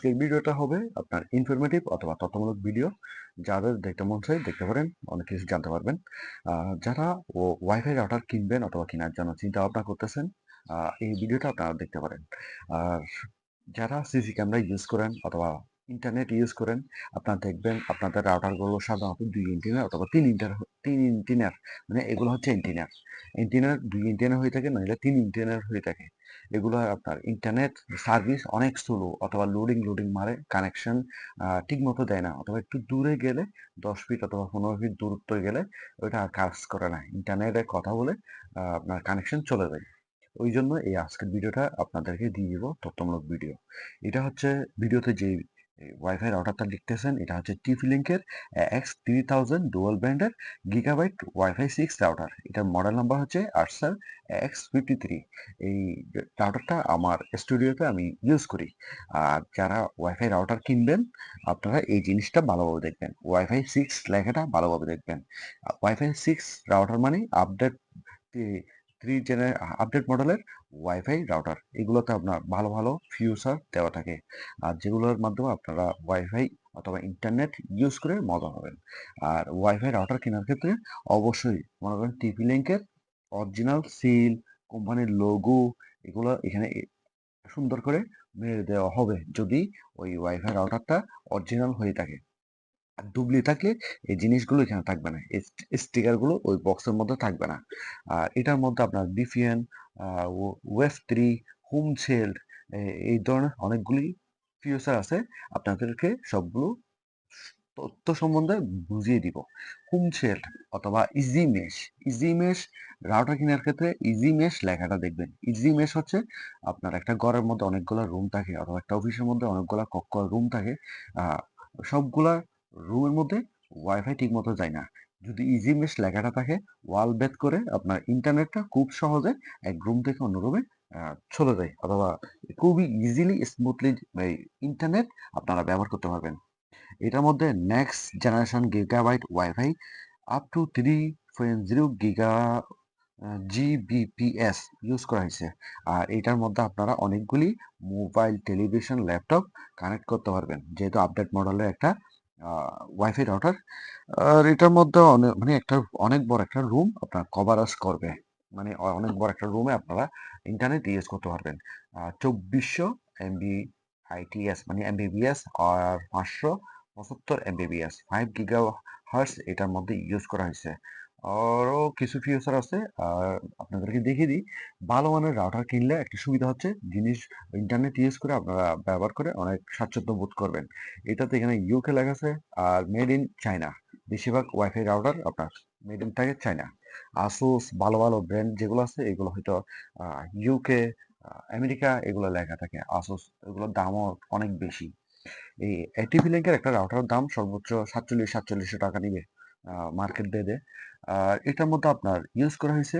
আজকের ভিডিওটা হবে আপনার ইনফরমেটিভ অথবা তথ্যমূলক ভিডিও যাদের দেখতে মন চাই দেখতে পারেন, অনেক কিছু জানতে পারবেন। যারা ও ওয়াইফাই রাউটার কিনবেন অথবা কেনার জন্য চিন্তা ভাবনা করতেছেন এই ভিডিওটা আপনারা দেখতে পারেন। আর যারা সিসি ক্যামেরা ইউজ করেন অথবা ইন্টারনেট ইউজ করেন, আপনারা দেখবেন আপনাদের রাউটারগুলো সাধারণত দুই ইন্টিনার অথবা তিন ইন্টার তিন ইন্টিনার মানে এগুলো হচ্ছে ইন্টিনার ইন্টিনার দুই ইন্টিনার হয়ে থাকে নইলে তিন ইন্টিনার হয়ে থাকে। এগুলো আপনার ইন্টারনেট সার্ভিস অনেক স্লো অথবা লোডিং লোডিং মারে কানেকশন ঠিক মতো দেয় না। অথবা একটু দূরে গেলে, দশ ফিট অথবা পনেরো ফিট দূরত্ব গেলে, ওইটা আর কাজ করে না। ইন্টারনেটে কথা বলে আপনার কানেকশন চলে যায়। ওই জন্য এই আজকের ভিডিওটা আপনাদেরকে দিয়ে দিব তথ্যমূলক ভিডিও এটা হচ্ছে ভিডিওতে যে ওয়াইফাই রাউটারটা লিখতেছেন, এটা হচ্ছে টিপি লিঙ্কের এক্স থ্রি থাউজেন্ড ডুয়াল ব্র্যান্ডের গিগাবাইট ওয়াইফাই সিক্স রাউটার এটার মডেল নাম্বার হচ্ছে আটসার এক্স ফিফটি থ্রি এই রাউটারটা আমার স্টুডিওতে আমি ইউজ করি। আর যারা ওয়াইফাই রাউটার কিনবেন, আপনারা এই জিনিসটা ভালোভাবে দেখবেন। ওয়াইফাই সিক্স লেখাটা ভালোভাবে দেখবেন। ওয়াইফাই সিক্স রাউটার মানে আপডেট থ্রি জেনারে আপডেট মডেলের ওয়াইফাই রাউটার এগুলোতে আপনার ভালো ভালো ফিউচার দেওয়া থাকে। আর যেগুলোর মাধ্যমে আপনারা ওয়াইফাই অথবা ইন্টারনেট ইউজ করে মজা পাবেন। আর ওয়াইফাই রাউটার কেনার ক্ষেত্রে অবশ্যই মনে করেন টিভি লিঙ্কের অরিজিনাল সিল কোম্পানির লোগো এগুলো এখানে সুন্দর করে মেরে দেওয়া হবে যদি ওই ওয়াইফাই রাউটারটা অরিজিনাল হয়ে থাকে। আর ডুবলি থাকলে এই জিনিসগুলো এখানে থাকবে না। স্টিকারগুলো ওই বক্সের মধ্যে থাকবে না। আর এটার মধ্যে আপনার VPN web three home shield এই ধরনের অনেকগুলি ফিউচার আছে। আপনাদেরকে সবগুলো তথ্য সম্বন্ধে বুঝিয়ে দিব। হোম শেল্ড অথবা easy mesh easy mesh router কেনার ক্ষেত্রে ইজি মেশ লেখাটা দেখবেন। ইজি মেশ হচ্ছে আপনার একটা ঘরের মধ্যে অনেকগুলো রুম থাকে অথবা একটা অফিসের মধ্যে অনেকগুলো কক্ষ রুম থাকে। সবগুলা রুমের মধ্যে ওয়াইফাই ঠিক মতো যায় না। যদি ইজি মেশ লেখাটা থাকে ওয়াল বেদ করে আপনার ইন্টারনেটটা খুব সহজে এক রুম থেকে অন্য রুমে চলে যায় অথবা খুবই ইজিলি স্মুথলি ইন্টারনেট আপনারা ব্যবহার করতে পারবেন। এটার মধ্যে next generation gigabyte wifi up to three point zero giga Gbps use করা হয়েছে। আর এটার মধ্যে আপনারা অনেকগুলি মোবাইল টেলিভিশন ল্যাপটপ কানেক্ট করতে পারবেন। যেহেতু আপডেট মডেলের একটা ওয়াইফাই রাউটার আর এটার মধ্যে অনেক মানে একটা অনেক বড় একটা রুম আপনার কভারাজ করবে। মানে অনেক বড় একটা রুমে আপনারা ইন্টারনেট ইউজ করতে পারবেন। চব্বিশশো এমবি আইটিএস মানে এমবিবিএস আর পাঁচশো পঁচাত্তর এমবিবিএস ফাইভ গিগা হার্স এটার মধ্যে ইউজ করা হয়েছে। আরও কিছু ফিচার আছে। আর আপনাদেরকে দেখিয়ে দিই, ভালো মানের রাউটার কিনলে একটা সুবিধা হচ্ছে, জিনিস ইন্টারনেট ইউজ করে আপনারা ব্যবহার করে অনেক স্বাচ্ছন্দ্য বোধ করবেন। এটাতে এখানে ইউকে লেখা আছে, আর মেড ইন চায়না বেশিরভাগ ওয়াইফাই রাউটার আপনার মেড ইন থাকে চায়না আসুস ভালো ভালো ব্র্যান্ড যেগুলো আছে, এগুলো হয়তো ইউকে আমেরিকা এগুলো লেখা থাকে। আসুস এগুলোর দামও অনেক বেশি। এই এটিভি লিঙ্কের একটা রাউটার দাম সর্বোচ্চ সাতচল্লিশ সাতচল্লিশশো টাকা নিবে মার্কেট বেদে আর এটার মধ্যে আপনার ইউজ করা হয়েছে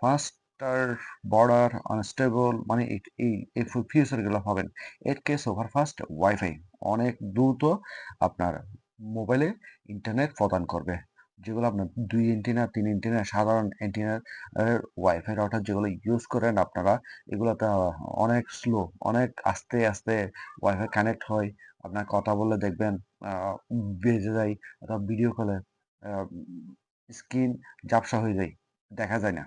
ফাস্টার বর্ডার আনস্টেবল মানে এই- এই এই ফিচারগুলো পাবেন। এর কেস ওভার ফাস্ট ওয়াইফাই অনেক দ্রুত আপনার মোবাইলে ইন্টারনেট প্রদান করবে। যেগুলো আপনার দুই এন্টিনা তিন এন্টিনা সাধারণ এন্টিনার ওয়াইফাই রাউটার যেগুলো ইউজ করেন আপনারা, এগুলোতে অনেক স্লো অনেক আস্তে আস্তে ওয়াইফাই কানেক্ট হয়। আপনার কথা বললে দেখবেন বেজে যায়, অথবা ভিডিও কলে স্ক্রিন ঝাপসা হয়ে যায়, দেখা যায় না।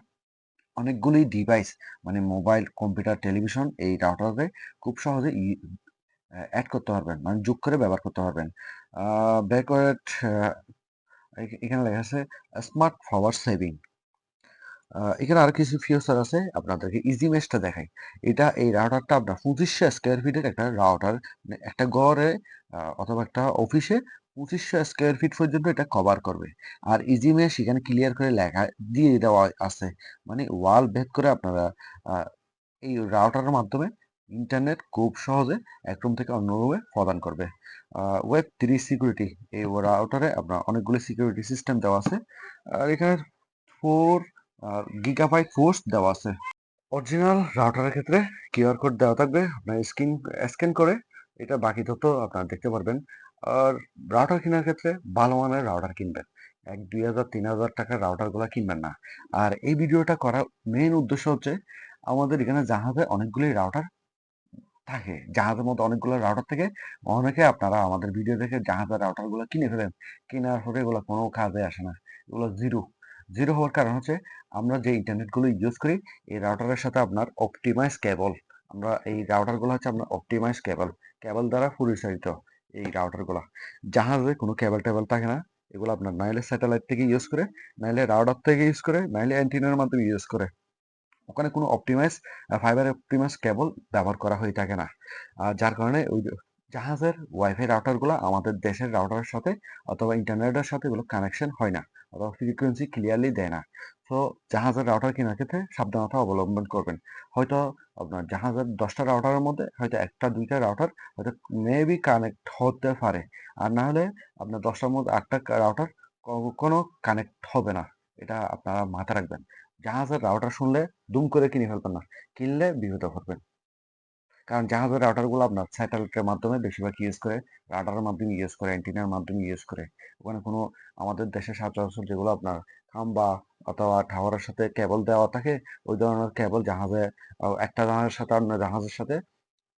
অনেকগুলি ডিভাইস মানে মোবাইল কম্পিউটার টেলিভিশন এই রাউটারে খুব সহজে অ্যাড করতে পারবেন মানে যোগ করে ব্যবহার করতে পারবেন। ব্যাকওয়ার্ড এখানে লেখা আছে স্মার্ট পাওয়ার সেভিং এখানে আর কিছু ফিচার আছে, আপনাদেরকে ইজি মেশটা দেখাই। এটা এই রাউটারটা আপনার পঁচিশশো স্কোয়ার ফিটের একটা রাউটার একটা ঘরে অথবা একটা অফিসে পঁচিশশো স্কোয়ার ফিট পর্যন্ত এটা কভার করবে। আর ইজি মেশ এখানে ক্লিয়ার করে লেখা দিয়ে দেওয়া আছে মানে ওয়াল ভেদ করে আপনারা এই রাউটারের মাধ্যমে ইন্টারনেট খুব সহজে এক রুম থেকে অন্য রুমে প্রদান করবে। ওয়েব থ্রি সিকিউরিটি এই রাউটারে আপনার অনেকগুলি সিকিউরিটি সিস্টেম দেওয়া আছে। আর এখানে ফোর গিগাবাইট ফোর্স দেওয়া আছে। অরিজিনাল রাউটারের ক্ষেত্রে কিউআর কোড দেওয়া থাকবে। আপনার স্ক্রিন স্ক্যান করে এটা বাকি তথ্য আপনারা দেখতে পারবেন। আর রাউটার কেনার ক্ষেত্রে ভালো মানের রাউটার কিনবেন। এক দুই হাজার, তিন হাজার টাকার রাউটারগুলো কিনবেন না। আর এই ভিডিওটা করার মেইন উদ্দেশ্য হচ্ছে আমাদের এখানে জাহাজে অনেকগুলি রাউটার থাকে। জাহাজের মধ্যে অনেকগুলো রাউটার থেকে। অনেকে আপনারা আমাদের ভিডিও দেখে জাহাজের রাউটারগুলো কিনে ফেলেন। কেনার পরে এগুলো কোনো কাজে আসে না। এগুলো জিরো জিরো হওয়ার কারণ হচ্ছে আমরা যে ইন্টারনেটগুলো ইউজ করি, এই রাউটারের সাথে আপনার অপটিমাইজ কেবল আমরা এই রাউটারগুলো হচ্ছে আপনার অপটিমাইজ কেবল কেবল দ্বারা পরিচালিত। এই রাউটারগুলো জাহাজে কোনো কেবল টেবল থাকে না, এগুলো আপনার নাইলে স্যাটেলাইট থেকে ইউজ করে, নাইলে রাউটার থেকে ইউজ করে, নাইলে অ্যান্টিনার মাধ্যমে ইউজ করে। ওখানে কোনো অপটিমাইজ ফাইবার অপটিমাইজ কেবল ব্যবহার করা হয়ে থাকে না। আর যার কারণে ওই জাহাজের ওয়াইফাই রাউটারগুলো আমাদের দেশের রাউটারের সাথে অথবা ইন্টারনেটের সাথে এগুলো কানেকশন হয় না, অথবা ফ্রিকোয়েন্সি ক্লিয়ারলি দেয় না। তো জাহাজের রাউটার কেনার ক্ষেত্রে সাবধানতা অবলম্বন করবেন। হয়তো আপনার জাহাজের দশটা রাউটারের মধ্যে, হয়তো একটা দুইটা রাউটার হয়তো মেবি কানেক্ট হতে পারে। আর না হলে আপনার দশটার মধ্যে আটটা রাউটার কোনো কানেক্ট হবে না। এটা আপনারা মাথায় রাখবেন। জাহাজের রাউটার শুনলে দুম করে কিনে ফেলবেন না। কিনলে বিপদে পড়বেন কারণ জাহাজের রাউটারগুলো আপনার স্যাটেলাইটের মাধ্যমে বেশিরভাগ ইউজ করে রাডারের মাধ্যমে ইউজ করে অ্যান্টিনার মাধ্যমে ইউজ করে। ওখানে কোনো আমাদের দেশের সচরাচর যেগুলো আপনার খাম্বা অথবা টাওয়ারের সাথে কেবল দেওয়া থাকে, ওই ধরনের কেবল জাহাজে একটা জাহাজের সাথে অন্য জাহাজের সাথে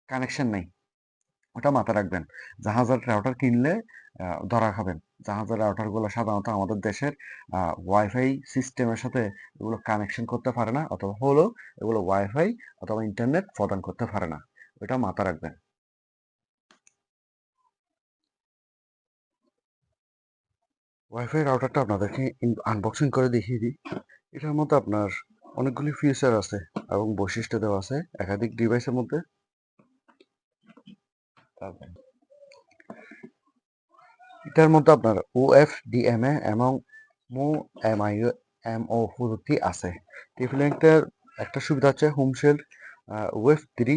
কানেকশন নেই। ওটা মাথায় রাখবেন। জাহাজের রাউটার কিনলে ধরা খাবেন। জাহাজের রাউটারগুলো সাধারণত আমাদের দেশের ওয়াইফাই সিস্টেমের সাথে এগুলো কানেকশন করতে পারে না, অথবা হলেও এগুলো ওয়াইফাই অথবা ইন্টারনেট প্রদান করতে পারে না। ওটা মাথায় রাখবেন ওয়াইফাই রাউটারটা আপনাদেরকে আনবক্সিং করে দেখিয়ে দিই। এটার মধ্যে আপনার অনেকগুলি ফিচার আছে এবং বৈশিষ্ট্য দেওয়া আছে একাধিক ডিভাইসের মধ্যে। এটার মধ্যে আপনার ওএফডিএমএ এবং মো এম আই এমআই এমও প্রযুক্তি আছে। টিফলিংটার একটা সুবিধা হচ্ছে হোম শেল্ড ওয়েভ থ্রি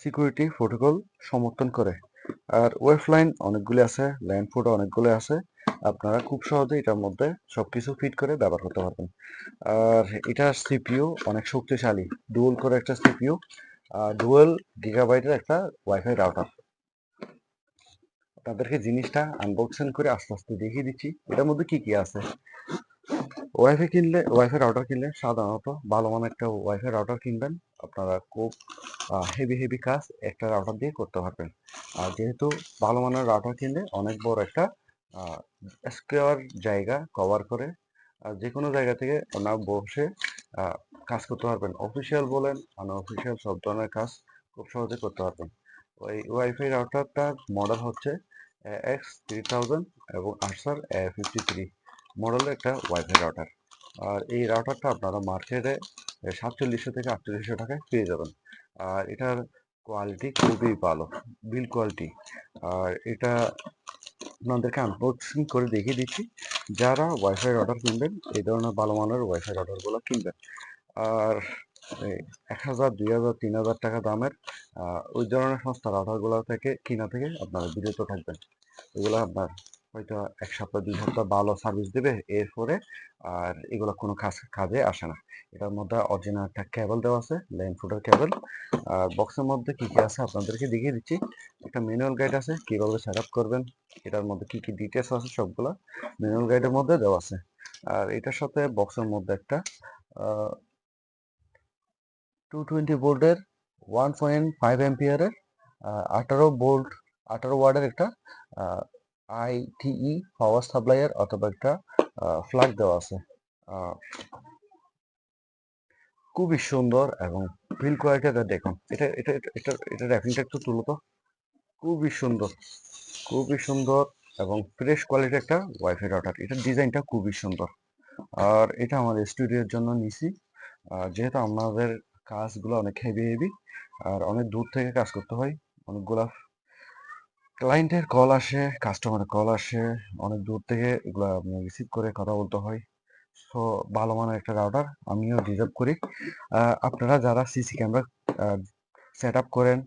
সিকিউরিটি প্রোটোকল সমর্থন করে। আর ওয়েভ লাইন অনেকগুলি আছে লাইন ফুড অনেকগুলি আছে। আপনারা খুব সহজে এটার মধ্যে সবকিছু ফিট করে ব্যবহার করতে পারবেন। আর এটার সিপিইউ অনেক শক্তিশালী, ডুয়েল করে একটা সিপিইউ ডুয়েল গিগাবাইটের একটা ওয়াইফাই রাউটার আপনাদেরকে জিনিসটা আনবক্সিং করে আস্তে আস্তে দেখিয়ে দিচ্ছি। এটার মধ্যে কি কি আছে? ওয়াইফাই কিনলে ওয়াইফাই রাউটার কিনলে সাধারণত ভালো মানের একটা ওয়াইফাই রাউটার কিনবেন। আপনারা খুব হেভি হেভি কাজ একটা রাউটার দিয়ে করতে পারবেন। আর যেহেতু ভালো মানের রাউটার কিনলে অনেক বড় একটা স্কোয়ার জায়গা কভার করে যে কোনো জায়গা থেকে আপনারা বসে কাজ করতে পারবেন। অফিসিয়াল বলেন আনঅফিসিয়াল সব ধরনের কাজ খুব সহজে করতে পারবেন। ওই ওয়াইফাই রাউটারটার মডেল হচ্ছে এক্স থ্রি থাউজেন্ড এবং আর্সার এ ফিফটি থ্রি মডেলের একটা ওয়াইফাই রাউটার আর এই রাউটারটা আপনারা মার্কেটে সাতচল্লিশশো থেকে আটচল্লিশশো টাকায় পেয়ে যাবেন। আর এটার কোয়ালিটি খুবই ভালো বিল কোয়ালিটি আর এটা আপনাদেরকে আনবক্সিং করে দেখিয়ে দিচ্ছি। যারা ওয়াইফাই রাউটার কিনবেন, এই ধরনের ভালো মানের ওয়াইফাই রাউটারগুলো কিনবেন। আর এক হাজার, দুই হাজার, তিন হাজার টাকা দামের ওই ধরনের সংস্থা রাউটারগুলো থেকে, কিনা থেকে আপনারা বিরত থাকবেন। এগুলো আপনার হয়তো এক সপ্তাহ, দুই সপ্তাহ ভালো সার্ভিস দেবে, এরপরে আর এগুলো কোনো কাজ, কাজে আসে না। এটার মধ্যে অরিজিনাল একটা কেবল দেওয়া আছে ল্যান্ড ফুটার কেবল আর বক্সের মধ্যে কি কি আছে আপনাদেরকে দেখিয়ে দিচ্ছি। একটা ম্যানুয়াল গাইড আছে, কীভাবে সেট আপ করবেন, এটার মধ্যে কি কি ডিটেলস আছে সবগুলা ম্যানুয়াল গাইডের মধ্যে দেওয়া আছে। আর এটার সাথে বক্সের মধ্যে একটা টু টোয়েন্টি ভোল্টের ওয়ান পয়েন্ট ফাইভ এম্পিয়ারের আঠারো ভোল্ট আঠারো ওয়ার্ডের একটা আইটিই পাওয়ার সাপ্লাইয়ার অথবা একটা ফ্ল্যাগ দেওয়া আছে। খুবই সুন্দর এবং বিল কোয়ালিটিটা দেখুন, এটা এটা এটা এটা র্যাপিংটা একটু তুলো তো। খুবই সুন্দর খুবই সুন্দর এবং ফ্রেশ কোয়ালিটির একটা ওয়াইফাই রাউটার এটার ডিজাইনটা খুবই সুন্দর। আর এটা আমাদের স্টুডিওর জন্য নিছি। যেহেতু আমাদের কাজগুলো অনেক হেভি হেভি আর অনেক দূর থেকে কাজ করতে হয়, অনেকগুলা ক্লায়েন্টের কল আসে কাস্টমারের কল আসে। অনেক দূর থেকে এগুলো রিসিভ করে কথা বলতে হয়। সো ভালো মানের একটা রাউটার আমিও ডিজার্ভ করি। আপনারা যারা সিসি ক্যামেরা সেট আপ করেন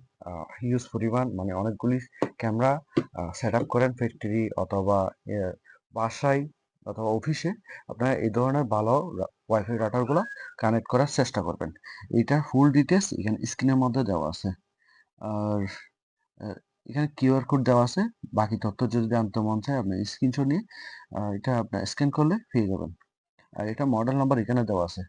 হিউজ পরিমাণ মানে অনেকগুলি ক্যামেরা সেট আপ করেন ফ্যাক্টরি অথবা বাসায় অথবা অফিসে আপনারা এই ধরনের ভালো ওয়াইফাই রাউটারগুলো কানেক্ট করার চেষ্টা করবেন। এটা ফুল ডিটেলস এখানে স্ক্রিনের মধ্যে দেওয়া আছে। আর এখানে কিউআর কোড দেওয়া আছে। বাকি তথ্য যদি জানতে মন চায়, আপনি স্ক্রিনশট নিয়ে এটা আপনার স্ক্যান করলে পেয়ে যাবেন। আর এটা মডেল নাম্বার এখানে দেওয়া আছে।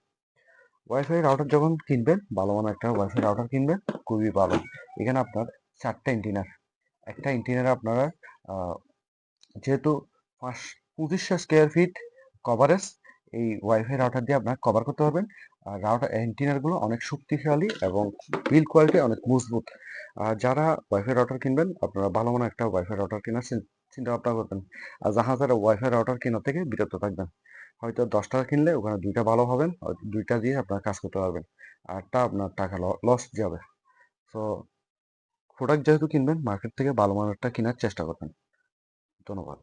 ওয়াইফাই রাউটার যখন কিনবেন, ভালো মানের একটা ওয়াইফাই রাউটার কিনবেন, খুবই ভালো। এখানে আপনার চারটা এন্টিনার একটা এন্টিনারে আপনারা যেহেতু পাঁচ ২৫০০ স্কোয়ার ফিট কভারেজ এই ওয়াইফাই রাউটার দিয়ে আপনারা কভার করতে পারবেন। আর রাউটার এন্টিনারগুলো অনেক শক্তিশালী এবং বিল কোয়ালিটি অনেক মজবুত। আর যারা ওয়াইফাই রাউটার কিনবেন, আপনারা ভালো মনে একটা ওয়াইফাই রাউটার কেনার চিন্তা ভাবনা করবেন। আর যাহা যারা ওয়াইফাই রাউটার কেনার থেকে বিরত থাকবেন। হয়তো ১০ টাকা কিনলে ওখানে দুইটা ভালো পাবেন। দুইটা দিয়ে আপনার কাজ করতে পারবেন। আরেকটা আপনার টাকা লস যাবে। সো প্রোডাক্ট যেহেতু কিনবেন মার্কেট থেকে ভালো মানেরটা কেনার চেষ্টা করবেন। ধন্যবাদ।